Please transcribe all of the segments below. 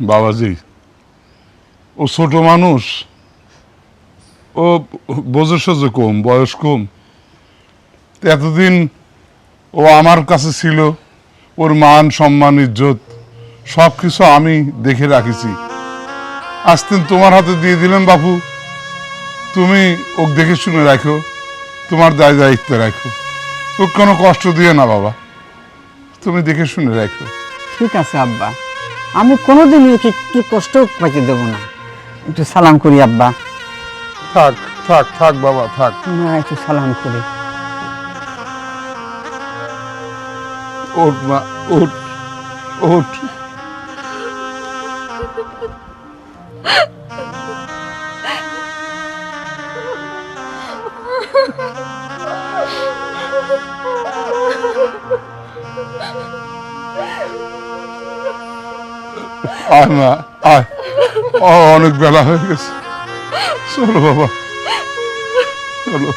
বাবাজি, ও ছোট মানুষ, ও বোঝে সোজে কম, বয়স কম। এতদিন ও আমার কাছে ছিল, ওর মান, সম্মান, ইজ্জত সব কিছু আমি দেখে রাখেছি। আজ দিন তোমার হাতে দিয়ে দিলাম বাপু। তুমি ওকে দেখে শুনে রাখো, তোমার দায় দায়িত্ব রাখো। ওকে কোনো কষ্ট দিও না বাবা। তুমি দেখে শুনে রাখো। ঠিক আছে আব্বা। আমি কোনোদিন ওকে একটু কষ্ট পাইতে দেব না। একটু সালাম করি আব্বা। থাক থাক থাক বাবা থাক। না একটু সালাম করি। ওঠ মা ওঠ ওঠ। আয় মা আয় অনেক বেলা হয়ে গেছে চলো বাবা চলো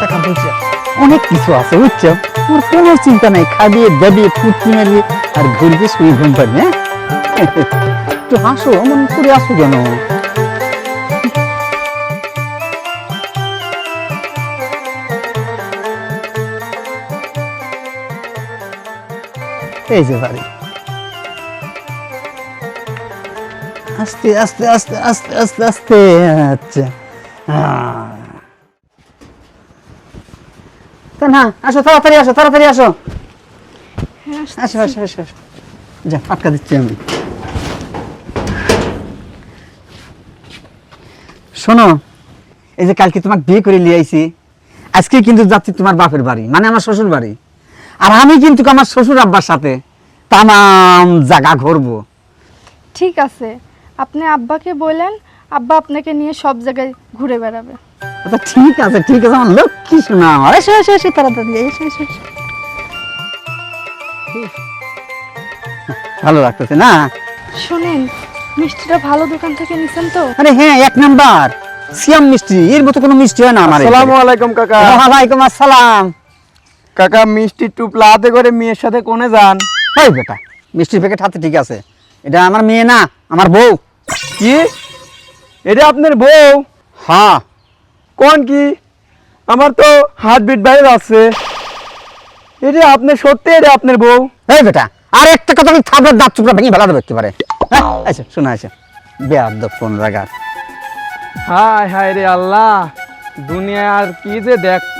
টাকা পয়সা অনেক কিছু আছে, বুঝছ? তোর কোনো চিন্তা নাই খাবিয়ে দাবিয়ে ফুটকি মারিয়ে আর ঘুরবে শুয়ে ঘুম পারবে হ্যাঁ? একটু হাসো এমন করে আসো কেন এই যে বাড়ি। আস্তে আস্তে আস্তে আস্তে আস্তে আস্তে আচ্ছা। আহ। তা না আসো তাড়াতাড়ি আসো তাড়াতাড়ি আসো। আসো আসো আসো আসো। যা পাটকা দিচ্ছি আমি। শোনো এই যে কালকে তোমাকে বিয়ে করে নিয়ে আইছি আজকে কিন্তু যাচ্ছি তোমার বাপের বাড়ি মানে আমার শ্বশুর বাড়ি। আর আমি কিন্তু আমার শ্বশুর আব্বার সাথে তামাম জায়গা ঘুরবো। ঠিক আছে আপনি আব্বাকে বলেন আব্বা আপনাকে নিয়ে সব জায়গায় ঘুরে বেড়াবে। আচ্ছা ঠিক আছে ঠিক আছে আমার লক্ষ্মী শোনা আমার। এসো এসো এসো তাড়াতাড়ি এসো এসো এসো। ভালো লাগতেছে না? শোনেন মিষ্টিটা ভালো দোকান থেকে নিছেন তো? আরে হ্যাঁ এক নাম্বার। সিয়াম মিষ্টি এর মতো কোনো মিষ্টি হয় না আমার আসসালামু আলাইকুম কাকা। ওয়ালাইকুম আসসালাম। কাকা মিষ্টি টুপলা হাতে করে মেয়ের সাথে কোনে যান? ওই বেটা মিষ্টির প্যাকেট হাতে ঠিক আছে। এটা আমার মেয়ে না আমার বউ। কি? এটা আপনার বউ? হ্যাঁ। কোন কি? আমার তো হার্ট বিট বাইরে আছে। এটা আপনি সত্যি এটা আপনার বউ? এই বেটা আর একটা কথা আমি থাপড়ার দাঁত চুপড়া ভেঙে ফেলা দেবে একেবারে। হ্যাঁ আচ্ছা শোনা আছে বেয়ার কোন রাগার হায় হায় রে আল্লাহ দুনিয়া আর কি যে দেখব?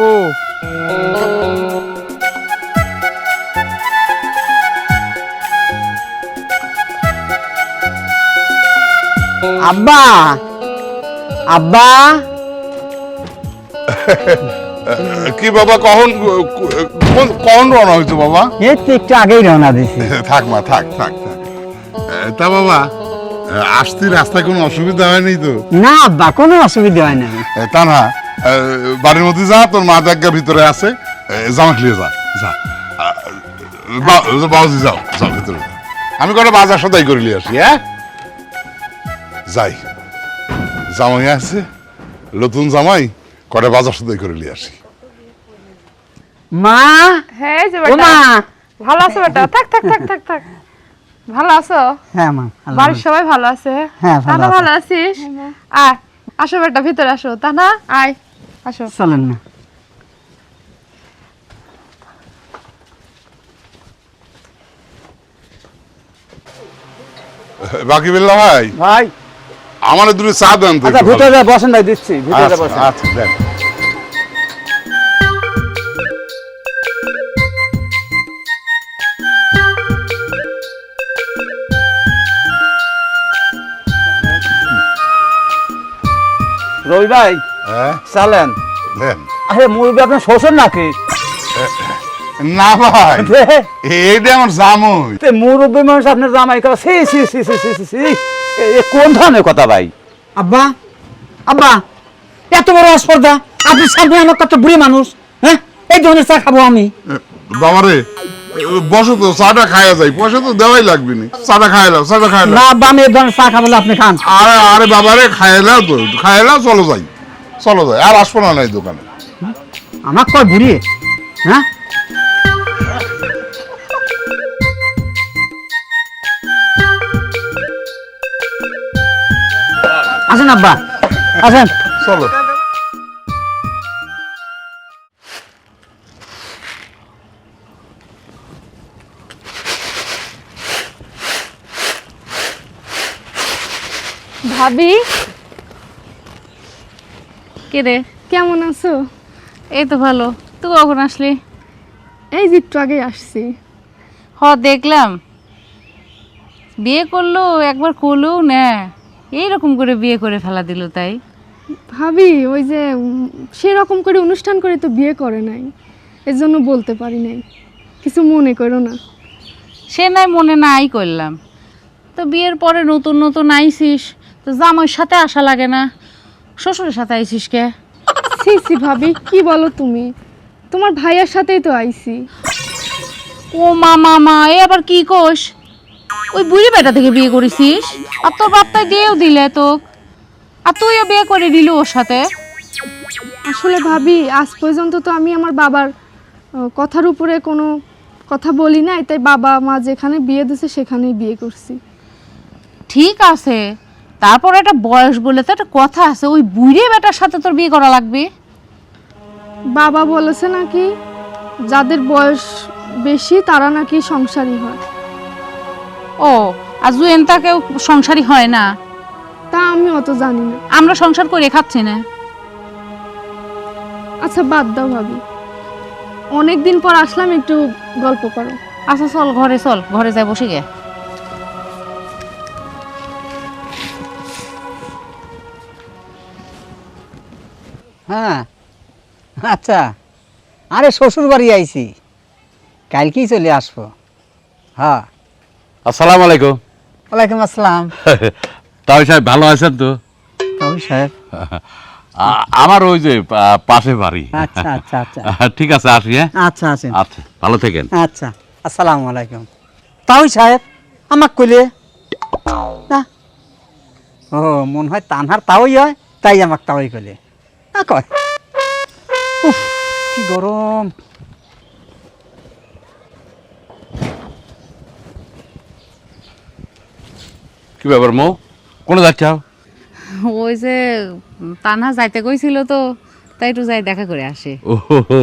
আব্বা আব্বা কি বাবা কখন কোন- কখন রওনা হয়েছে বাবা? এই তো একটু আগেই রওনা দিছি। থাক মা থাক থাক থাক। তা বাবা আসতে রাস্তায় কোনো অসুবিধা হয়নি তো? না আব্বা কোনো অসুবিধা হয় না তা না বাড়ির মধ্যে যা তোর মা দেখা ভিতরে আছে। জামা খেলিয়ে যা যা। বা- বাবুজি যাও যাও ভিতরে। আমি কটা বাজার সদাই করে নিয়ে আসি হ্যাঁ? যাই। জামাই আছে নতুন জামাই। কটা বাজার সদাই করে নিয়ে আসি। মা? হ্যাঁ যে ও বেটা। মা ভালো আছো বেটা? থাক থাক থাক থাক থাক। ভালো আছো? হ্যাঁ মা বাড়ির সবাই ভালো আছে? হ্যাঁ, ভালো ভালো আছিস? আয় আসো বেটা ভিতরে আসো। তানা আয় আসো। চলেন না বাকি বিল্লা ভাই? ভাই। আমার দুটো চা দেন আচ্ছা ভিতরে বসেন ভাই দিচ্ছি ভিতরে আচ্ছা, বসেন। আচ্ছা দেন। রবি ভাই হ্যাঁ? চালেন। আরে মুরব্বী আপনার শ্বশুর নাকি? না ভাই এইটা আমার জামুই। মুরব্বী মানুষ আপনার জামাই করা সি C C C C C এ- কোন ধরনের কথা ভাই? আব্বা আব্বা এত বড় অস্পর্ধা আপনি সামনে আমার কত বুড়ি মানুষ হ্যাঁ? এই ধরনের চা খাব আমি। বাবারে বসো তো চাটা খাওয়া যায় পয়সা তো দেওয়াই লাগবে না। চাটা খাওয়া দাও চাটা খাওয়া না আব্বা আমি এই ধরনের চা খাব না, আপনি খান। আরে আরে বাবারে খাইয়ে দাও তো খাইয়ে দাও চলো যাই চলো যাই আর আসব না এই দোকানে। আমার কয় বুড়ি হ্যাঁ? আব্বা। আসেন। চলো। ভাবি? কে রে কেমন আছো? এই তো ভালো। তুই কখন আসলি? এই যে একটু আগে আসছি। হ দেখলাম। বিয়ে করল একবার করলেও না এইরকম করে বিয়ে করে ফেলা দিল তাই? ভাবি ওই যে সেরকম করে অনুষ্ঠান করে তো বিয়ে করে নাই। এর জন্য বলতে পারি নাই। কিছু মনে করো না। সে নাই মনে নাই করলাম। তো বিয়ের পরে নতুন নতুন আইসিস তো জামাইয়ের সাথে আসা লাগে না। শ্বশুরের সাথে আইসিস কে? সি সি ভাবি কি বলো তুমি? তোমার ভাইয়ার সাথেই তো আইছি ও মা মামা এ আবার কি কোষ? ওই বুড়ি বেটা থেকে বিয়ে করেছিস? আর তোর বাপ্তায় দিয়েও দিলে তো আর তুইও বিয়ে করে দিল ওর সাথে। আসলে ভাবি আজ পর্যন্ত তো আমি আমার বাবার আহ, কথার উপরে কোনো কথা বলি নাই তাই বাবা মা যেখানে বিয়ে দিছে সেখানেই বিয়ে করছি। ঠিক আছে। তারপর একটা বয়স বলে তো একটা কথা আছে ওই বুড়ি বেটার সাথে তোর বিয়ে করা লাগবে? বাবা বলেছে নাকি যাদের বয়স বেশি তারা নাকি সংসারী হয়। ও আর জুয়েন্তা কেউ সংসারী হয় না? তা আমি অত জানি না। আমরা সংসার করে খাচ্ছি না। আচ্ছা বাদ দাও ভাবি। অনেক দিন পর আসলাম একটু গল্প করো। আচ্ছা চল ঘরে চল ঘরে যাই বসে গে। হ্যাঁ আচ্ছা আরে শ্বশুর বাড়ি আইছি। কালকেই চলে আসব। হ্যাঁ। আসসালামু আলাইকুম। ওয়ালাইকুম আসসালাম। তাও সাহেব ভালো আছেন তো? তবে সাহেব। আমার ওই যে পাশে বাড়ি। আচ্ছা আচ্ছা আচ্ছা। ঠিক আছে আসি হ্যাঁ? আচ্ছা আছেন আচ্ছা ভালো থেকেন। আচ্ছা আসসালামু আলাইকুম। তাই সাহেব আমাক কইলে না? ও মন হয় তানহার তাওই হয় তাই আমাক তাওই কইলে। না কয়? উফ কি গরম। কি ব্যাপার মো? কোনো যাচ্ছ? ওই যে তানহা যাইতে কইছিল তো তাই একটু যাই দেখা করে আসে। ও হো,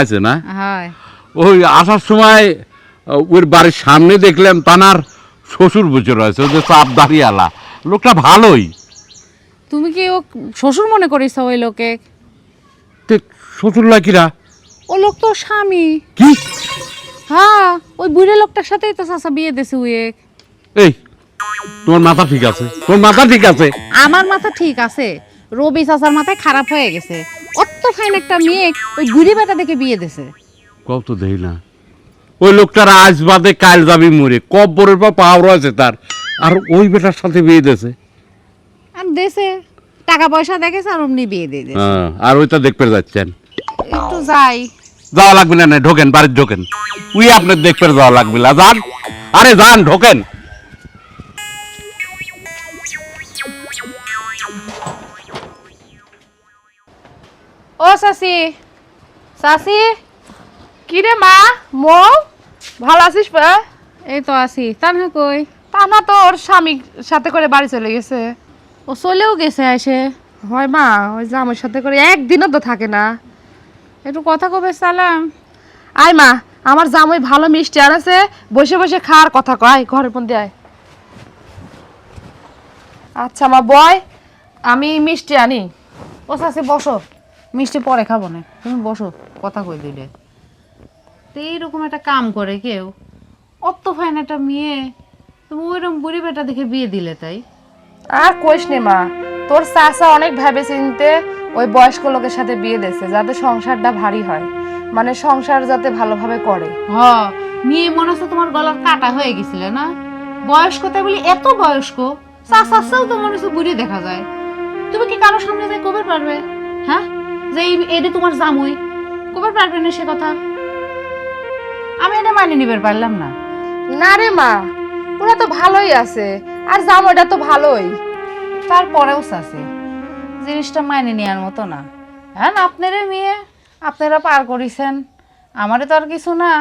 আছে না? হয়। ওই আসার সময় ওর বাড়ির সামনে দেখলাম তানার শ্বশুর বসে রয়েছে ওই যে চাপ দাঁড়িয়েলা। লোকটা ভালোই। তুমি কি ও শ্বশুর মনে করিস ওই লোকে? শ্বশুর লাকিরা ও লোক তো স্বামী। কি? হ্যাঁ ওই বুড়ে লোকটার সাথেই তো চাচা বিয়ে দিছে উয়ে এই তোমার মাথা ঠিক আছে? তোমার মাথা ঠিক আছে? আমার মাথা ঠিক আছে। রবি চাচার মাথায় খারাপ হয়ে গেছে। অত ফাইন একটা মেয়ে ওই বুড়ি বেটা দেখে বিয়ে দিছে কত দেই না। ওই লোকটার আজ বাদে কাল যাবি মরে। কব্বরের পর পাওয়া রয়েছে তার। আর ওই বেটার সাথে বিয়ে দিয়েছে। আর দেশে টাকা পয়সা দেখেছে আর অমনি বিয়ে দিয়ে দিয়েছে। হ্যাঁ, আর ওইটা দেখতে যাচ্ছেন। একটু যাই। যাওয়া লাগবে না না ঢোকেন বাড়ির ঢোকেন। উই আপনার দেখতে যাওয়া লাগবে না যান। আরে যান ঢোকেন। ও শাসি শাসি কি রে মা? মো? ভালো আছিস পা? এই তো আসি তানহা কই? তা না তো ওর স্বামীর সাথে করে বাড়ি চলে গেছে। ও চলেও গেছে এসে? হয় মা ওই যে আমার সাথে করে একদিনও তো থাকে না। একটু কথা কবে সালাম। আয় মা আমার জামাই ভালো মিষ্টি আর আছে বসে বসে খাওয়ার কথা কয় ঘরের মধ্যে আয়। আচ্ছা মা বয় আমি মিষ্টি আনি। ও শাসি বসো। মিষ্টি পরে খাব না। তুমি বসো কথা কই দিলে। তো এইরকম একটা কাম করে কেউ। অত ফাইন একটা মেয়ে তুমি ওইরকম বুড়ি বেটা দেখে বিয়ে দিলে তাই? আর কইস নে মা তোর চাচা অনেক ভেবে চিনতে ওই বয়স্ক লোকের সাথে বিয়ে দিয়েছে যাতে সংসারটা ভারী হয়। মানে সংসার যাতে ভালোভাবে করে। হ মেয়ে মনে হচ্ছে তোমার গলার কাটা হয়ে গেছিলে না? বয়স্কতা বলি এত বয়স্ক চাচাও তো মনে হচ্ছে বুড়ি দেখা যায়। তুমি কি কারোর সামনে যাই কবে পারবে? হ্যাঁ? যে এই তোমার জামুই কবে পারবে না সে কথা? আমি এটা মানিয়ে নিবার পারলাম না। না রে মা ওরা তো ভালোই আছে আর জামাইটা তো ভালোই। তারপরেও চাচি জিনিসটা মাইনে নেওয়ার মতো না। হ্যাঁ আপনারা মেয়ে আপনারা পার করেছেন আমারে তো আর কিছু না।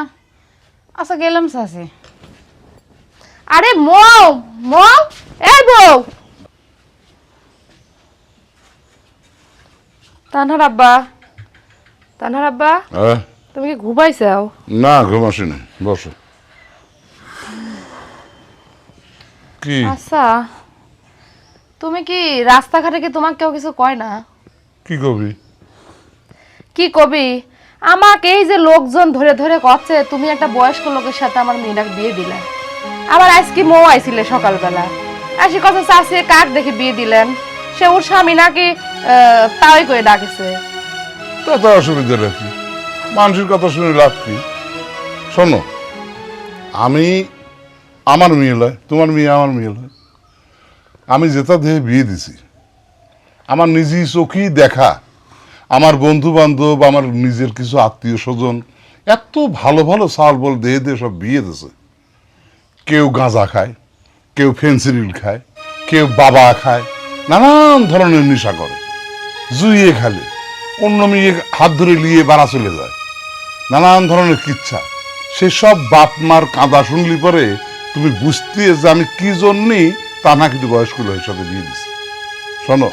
আচ্ছা গেলাম চাচি আরে মৌ মৌ এই বউ তানহার আব্বা। তানহার আব্বা? হ্যাঁ? তুমি কি ঘুমাইছাও? না ঘুম আসেনি বসো। কি? আচ্ছা তুমি কি রাস্তাঘাটে কি তোমাকে কেউ কিছু কয় না? কি কবি? কি কবি? আমাকে এই যে লোকজন ধরে ধরে করছে তুমি একটা বয়স্ক লোকের সাথে আমার মেয়েটাকে বিয়ে দিলে। আবার আজকে মৌ আইছিলে সকালবেলা। আসি কথা চাষে কাক দেখে বিয়ে দিলেন? সে ওর স্বামী নাকি তাই করে ডাকেছে। তাতে অসুবিধা রাখি মানুষের কথা শুনে লাভ কি? শোনো, আমি আমার মেয়ে লয়, তোমার মেয়ে আমার মেয়ে লয়। আমি যেটা দেহে বিয়ে দিছি, আমার নিজেই চোখেই দেখা, আমার বন্ধু বান্ধব আমার নিজের কিছু আত্মীয় স্বজন এত ভালো ভালো সাল বল দেহে দিয়ে সব বিয়ে দিছে। কেউ গাঁজা খায়, কেউ ফেন্সিডিল খায়, কেউ বাবা খায়, নানান ধরনের নেশা করে। জুইয়ে খেলে, অন্য মেয়ে হাত ধরে নিয়ে বাড়া চলে যায়। নানান ধরনের কিচ্ছা। সেসব বাপ মার কাঁদা শুনলি পরে তুমি বুঝতে যে আমি কি জন্যই তা না কিন্তু বয়স্ক লোকের সাথে বিয়ে দিছি। শোনো,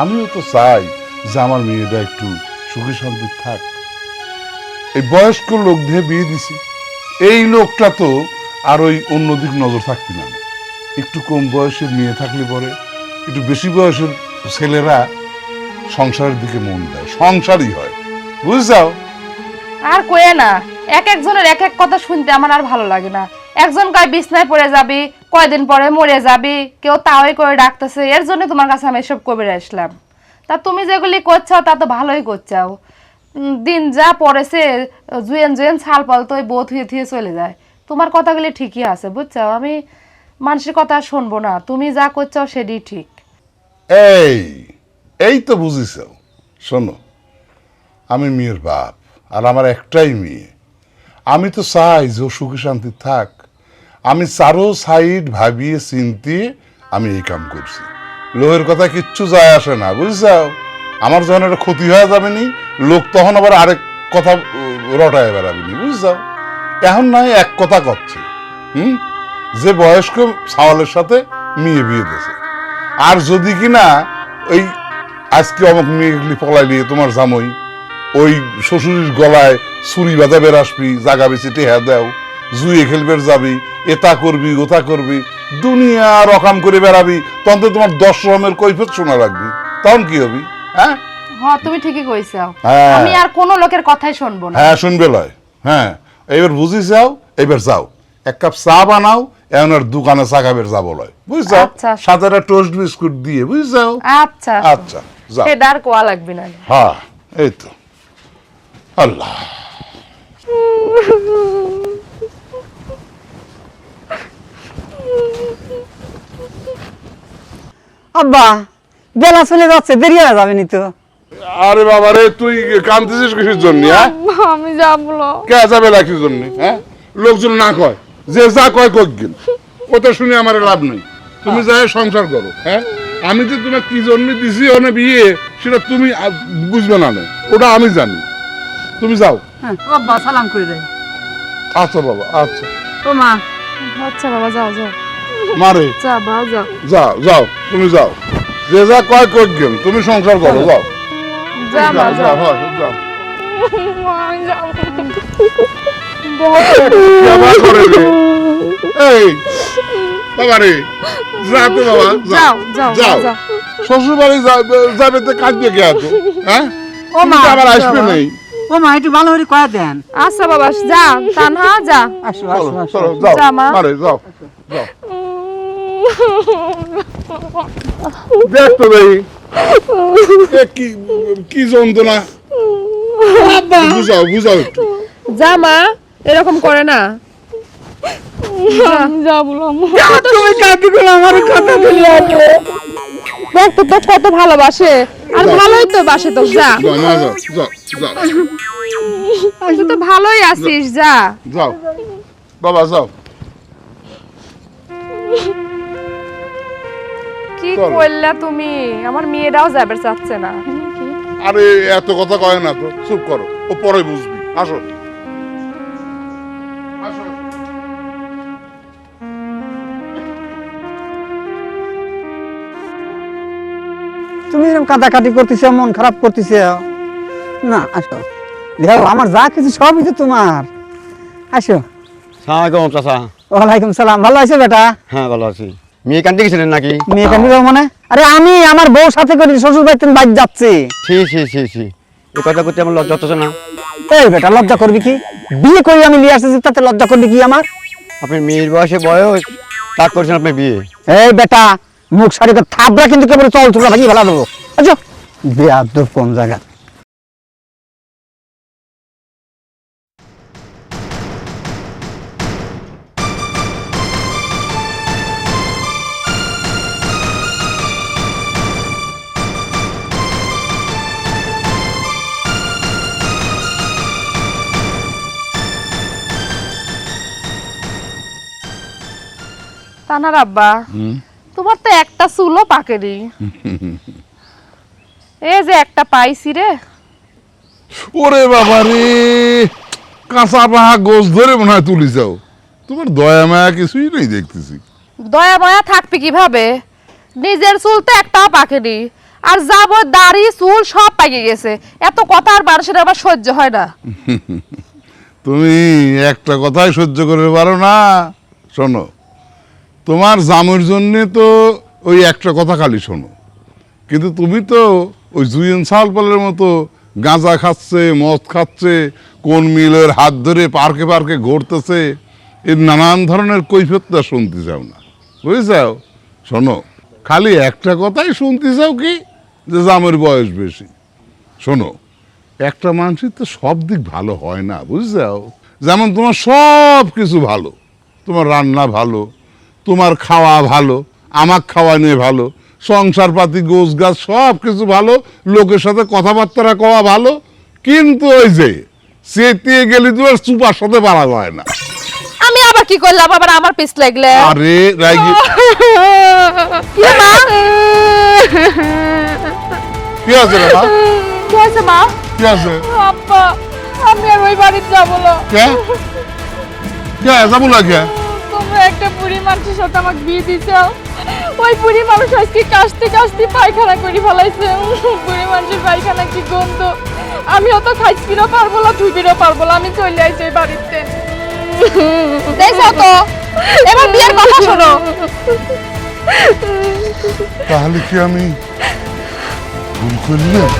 আমিও তো চাই যে আমার মেয়েটা একটু সুখী শান্তি থাক। এই বয়স্ক লোক দিয়ে বিয়ে দিছি। এই লোকটা তো আর ওই অন্যদিক নজর থাকবে না। একটু কম বয়সের মেয়ে থাকলে পরে, একটু বেশি বয়সের ছেলেরা সংসারের দিকে মন দেয়। সংসারই হয়। বুঝছাও? আর কয়ে না এক একজনের এক এক কথা শুনতে আমার আর ভালো লাগে না। একজন কয় বিছনায় পড়ে যাবি কয়দিন পরে মরে যাবি কেউ তাওই করে ডাকতেছে এর জন্য তোমার কাছে আমি এসব কবির আসলাম। তা তুমি যেগুলি করছ তা তো ভালোই করছাও। দিন যা পড়েছে জুয়েন জুয়েন ছাল পাল তো বোধ হয়ে থুয়ে চলে যায়। তোমার কথাগুলি ঠিকই আছে বুঝছ আমি মানুষের কথা শুনব না। তুমি যা করছ সেটি ঠিক। এই এই তো বুঝিস শোনো, আমি মেয়ের বাপ, আর আমার একটাই মেয়ে। আমি তো চাই যে ও সুখী শান্তি থাক। আমি চারো সাইড ভাবিয়ে চিন্তিয়ে আমি এই কাম করছি। লোহের কথা কিচ্ছু যায় আসে না, বুঝছাও? আমার যখন একটা ক্ষতি হয়ে যাবে নি, লোক তখন আবার আরেক কথা রটায় বেড়াবে নি, বুঝছাও? এখন নয় এক কথা করছে হুম? যে বয়স্ক সাওয়ালের সাথে মেয়ে বিয়ে দিয়েছে। আর যদি কিনা ওই আজকে অমুক মেয়েগুলি পলাই নিয়ে তোমার জামই। ওই শ্বশুরের গলায় ছুরি বাঁধা বের আসবি জাগা বেশি টেহা দেও। জুয়ে খেলবের যাবি এটা করবি ওটা করবি দুনিয়া রকাম করে বেড়াবি। তখন তো তোমার দশ রকমের কৈফত শোনা লাগবি। তখন কি হবি? হ্যাঁ? হ তুমি ঠিকই কইছো। হ্যাঁ। আমি আর কোনো লোকের কথাই শুনব না। হ্যাঁ শুনবে লয়। হ্যাঁ এবার বুঝি যাও এবার যাও। এক কাপ চা বানাও এখন আর দোকানে চা খাবের যাব লয়। বুঝছ? আচ্ছা। সাথে একটা টোস্ট বিস্কুট দিয়ে বুঝছ? আচ্ছা। আচ্ছা। সেটা আর কোয়া লাগবে না। হ্যাঁ এই তো। আল্লাহ। আব্বা বেলা চলে যাচ্ছে দেরি হয়ে যাবে নি তো? আরে বাবা রে তুই কাঁদতেছিস কিসের জন্য হ্যাঁ? আমি যাব। কে যাবে লাখির জন্য হ্যাঁ? লোকজন না কয় যে যা কয় গেল ওটা শুনে আমার লাভ নেই। তুমি যাই সংসার করো হ্যাঁ? আমি যে তোমার কি জন্য দিছি ওনে বিয়ে সেটা তুমি বুঝবে না না। ওটা আমি জানি। তুমি যাও। হ্যাঁ সালাম করে দেয় আচ্ছা বাবা আচ্ছা। ও মা। আচ্ছা বাবা যাও যাও। মারে যা যাও। যাও যাও তুমি যাও। যে যা কয় কই গেল তুমি সংসার করো যাও। যাও যাও। এই বাবা রে যা তো বাবা যাও যাও যাও। শ্বশুর বাড়ি যাবে তো কাঁদবে কে আছো হ্যাঁ? ও মা আবার আসবে নেই। ও মা একটু ভালো করে কয়া দেন। আচ্ছা বাবা যা তানহা যা। আসো আসো আসো। চলো যাও। যা, মা। যাও যাও। দেখ তো দেখি কি কি যন্ত্রণা? বুঝাও বুঝাও যা মা এরকম করে না। তুমি কাকি গুলো আমার কথা বলে দেখ তো তোর কত ভালোবাসে। আর ভালোই তো বাসে তো যা। যাও মা যাও যাও যাও তুই তো ভালোই আছিস যা। যাও। বাবা যাও। কি। করলা তুমি? আমার মেয়েরাও যাবে চাচ্ছে না। আরে এত কথা কয় না তো। চুপ করো ও পরে বুঝবি। আসো। তুমি এরকম কাটাকাটি করতেছ মন খারাপ করতেছ? না আসো। দেখো আমার যা কিছু সবই তো তোমার। আসো। সালামালাইকুম চাচা। ওয়ালাইকুম সালাম। ভালো আছে বেটা? হ্যাঁ ভালো আছি। মেয়ে কান্দি গেছিলেন নাকি? মেয়ে কেন মানে? আরে আমি আমার বউ সাথে করে শ্বশুর বাড়িতে বাইক যাচ্ছি। ছি ছি ছি ছি। এই কথা করতে আমার লজ্জা হচ্ছে না। এই বেটা লজ্জা করবি কি? বিয়ে করে আমি নিয়ে আসতেছি তাতে লজ্জা করবি কি আমার? আপনি মেয়ের বয়সে বয়স তাক করছেন আপনি বিয়ে। এই বেটা মুখ সারি করে থাবড়া কিন্তু কেবল চল তোমরা ভাগি ভালো দেবো। আচ্ছা। কোন জায়গা? তানার আব্বা। তোমার তো একটা চুলও পাকেনি এই যে একটা পাইছি রে। ওরে বাবা রে কাঁচা পাহা গোস ধরে মনে হয় তুলি যাও। তোমার দয়া মায়া কিছুই নেই দেখতেছি। দয়া মায়া থাকবে কীভাবে? নিজের চুল তো একটাও পাকেনি আর যাব দাড়ি চুল সব পাকে গেছে। এত কথা আর মানুষের আবার সহ্য হয় না। তুমি একটা কথাই সহ্য করে পারো না। শোনো তোমার জামের জন্যে তো ওই একটা কথা খালি শোনো। কিন্তু তুমি তো ওই জুয়েন সালপালের মতো গাঁজা খাচ্ছে, মদ খাচ্ছে, কোন মিলের হাত ধরে পার্কে পার্কে ঘুরতেছে এর নানান ধরনের কৈফিয়তটা শুনতে চাও না। বুঝেছাও? শোনো, খালি একটা কথাই শুনতে চাও কি? যে জামের বয়স বেশি। শোনো, একটা মানুষের তো সব দিক ভালো হয় না, বুঝছাও? যেমন তোমার সব কিছু ভালো, তোমার রান্না ভালো তোমার খাওয়া ভালো আমার খাওয়া নিয়ে ভালো সংসার পাতি গোছ গাছ সব কিছু ভালো লোকের সাথে কথাবার্তা কওয়া ভালো কিন্তু ওই যে চেতিয়ে গেলে তোমার চুপার সাথে পারা যায় না। আমি আবার কি করলাম? আবার আমার পিছ লাগলে? আরে রাইগি কি মা? কি আছে রে মা? কি হয়েছে মা? কি আছে আব্বা আমি আর ওই বাড়িতে যাব না। কে? কে? যাব না কে? একটা বুড়ি মানুষের সাথে আমাকে বিয়ে দিছো। ওই বুড়ি মানুষ আজকে কাশতে কাশতে পায়খানা করে ফেলাইছে। বুড়ি মানুষের পায়খানা কি গন্ধ? আমি অত খাইছিরও পারব না ধুবিরও পারব না আমি চলে আইছি এই বাড়িতে। দেখো তো এবার বিয়ের কথা শোনো। তাহলে কি আমি ভুল করলাম?